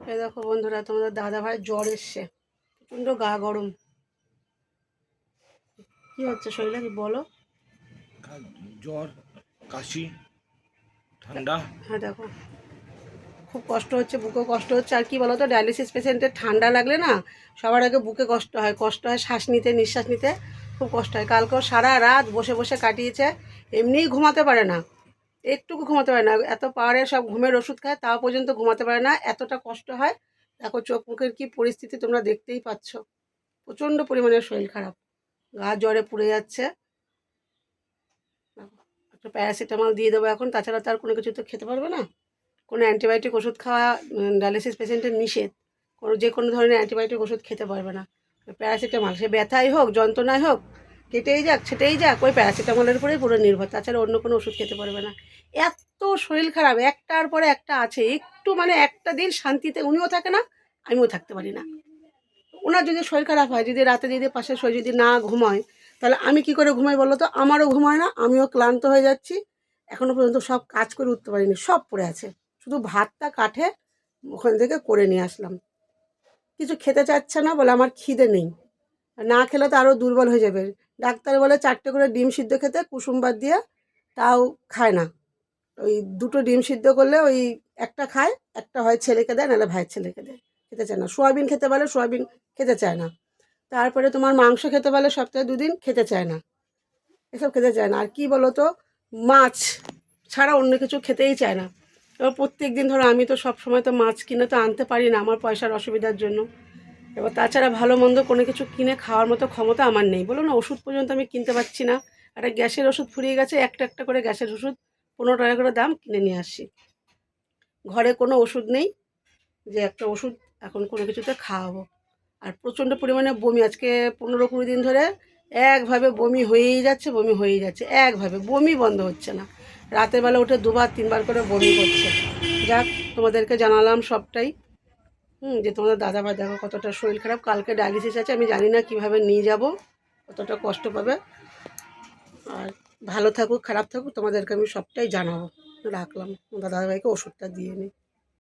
এই দেখো বন্ধুরা তোমাদের দাদা ভাই জ্বর এসছে। প্রচণ্ড গা গরম। কি হচ্ছে শরীরে কি বলো? জ্বর কাশি ঠান্ডা। হ্যাঁ দেখো। খুব কষ্ট হচ্ছে বুকে কষ্ট হচ্ছে। আর কি বলো তো ডায়ালিসিস পেশেন্টের ঠান্ডা লাগলে না সবার আগে বুকে কষ্ট হয়। কষ্ট হয় শ্বাস নিতে নিঃশ্বাস নিতে। খুব কষ্ট হয়। কালকেও সারা রাত বসে বসে কাটিয়েছে এমনিই ঘুমাতে পারে না। একটুকু ঘুমাতে পারে না। এত পাহাড়ে সব ঘুমের ওষুধ খায়, তাও পর্যন্ত ঘুমাতে পারে না। এতটা কষ্ট হয়। দেখো চোখ মুখের কী পরিস্থিতি তোমরা দেখতেই পাচ্ছ। প্রচণ্ড পরিমাণে শরীর খারাপ। গা জ্বরে পুড়ে যাচ্ছে। একটা প্যারাসিটামল দিয়ে দেবো এখন। তাছাড়া তার কোনো কিছু তো খেতে পারবে না। কোনো অ্যান্টিবায়োটিক ওষুধ খাওয়া ডায়ালিসিস পেশেন্টের নিষেধ। কোনো যে কোনো ধরনের অ্যান্টিবায়োটিক ওষুধ খেতে পারবে না। প্যারাসিটামল, সে ব্যথাই হোক, যন্ত্রণাই হোক, কেটেই যাক সেটাই যাক, ওই প্যারাসিটামলের উপরেই পুরো নির্ভর। তাছাড়া অন্য কোনো ওষুধ খেতে পারবে না। এত শরীর খারাপ, একটার পরে একটা আছে, একটু মানে একটা দিন শান্তিতে উনিও থাকে না, আমিও থাকতে পারি না। ওনার যদি শরীর খারাপ হয়, যদি রাতে যদি পাশে শরীর যদি না ঘুমায়, তাহলে আমি কি করে ঘুমাই বলো তো আমারও ঘুমায় না, আমিও ক্লান্ত হয়ে যাচ্ছি। এখনও পর্যন্ত সব কাজ করে উঠতে পারিনি, সব পড়ে আছে। শুধু ভাতটা কাঠে ওখান থেকে করে নিয়ে আসলাম। কিছু খেতে চাচ্ছে না বলে আমার খিদে নেই। না খেলে তো আরও দুর্বল হয়ে যাবে। ডাক্তার বলে চারটে করে ডিম সিদ্ধ খেতে কুসুমবার দিয়ে তাও খায় না। ওই দুটো ডিম সিদ্ধ করলে ওই একটা খায়, একটা হয় ছেলেকে দেয়, নাহলে ভাইয়ের ছেলেকে দেয়। খেতে চায় না। সোয়াবিন খেতে বলে সোয়াবিন খেতে চায় না। তারপরে তোমার মাংস খেতে বলে সপ্তাহে দুদিন খেতে চায় না। এসব খেতে চায় না। আর কি বলো তো মাছ ছাড়া অন্য কিছু খেতেই চায় না। এবার প্রত্যেক দিন ধরো আমি তো সব সময় তো মাছ কিনে তো আনতে পারি না আমার পয়সার অসুবিধার জন্য। এবার তাছাড়া ভালো মন্দ কোনো কিছু কিনে খাওয়ার মতো ক্ষমতা আমার নেই। বলো না, ওষুধ পর্যন্ত আমি কিনতে পারছি না। একটা গ্যাসের ওষুধ ফুরিয়ে গেছে, একটা একটা করে গ্যাসের ওষুধ পনেরো টাকা করে দাম কিনে নিয়ে আসি। ঘরে কোনো ওষুধ নেই, যে একটা ওষুধ এখন কোনো কিছুতে খাওয়াবো। আর প্রচণ্ড পরিমাণে বমি, আজকে পনেরো কুড়ি দিন ধরে একভাবে বমি হয়েই যাচ্ছে, বমি হয়েই যাচ্ছে, একভাবে বমি বন্ধ হচ্ছে না। রাতের বেলা উঠে দুবার, তিনবার করে বমি করছে। যাক, তোমাদেরকে জানালাম সবটাই। হুম, যে তোমাদের দাদা ভাই দেখো কতটা শরীর খারাপ। কালকে ডায়ালিসিস আছে, আমি জানি না কীভাবে নিয়ে যাব, কতটা কষ্ট পাবে। আর ভালো থাকুক খারাপ থাকুক তোমাদেরকে আমি সবটাই জানাব। রাখলাম। দাদা ভাইকে ওষুধটা দিয়ে নিই